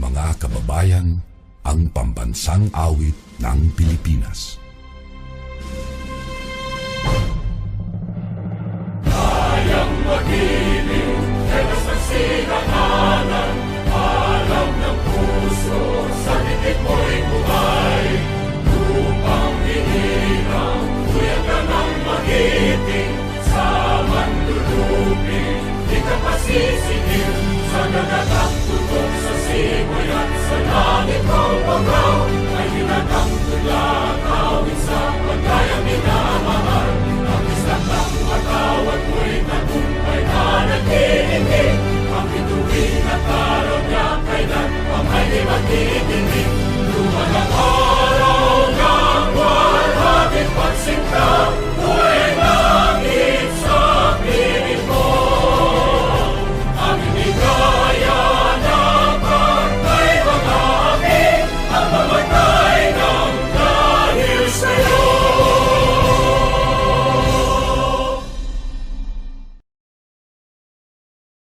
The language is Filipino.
mga kababayan ang pambansang awit ng Pilipinas. Kayang mag-ibig, kailas ng sinakanan, alam ng puso, sa titik mo'y buhay, upang hinilang, kuya ka ng magiting, sa mandulupin, di ka pasisingin, sa nagatakot. Amen.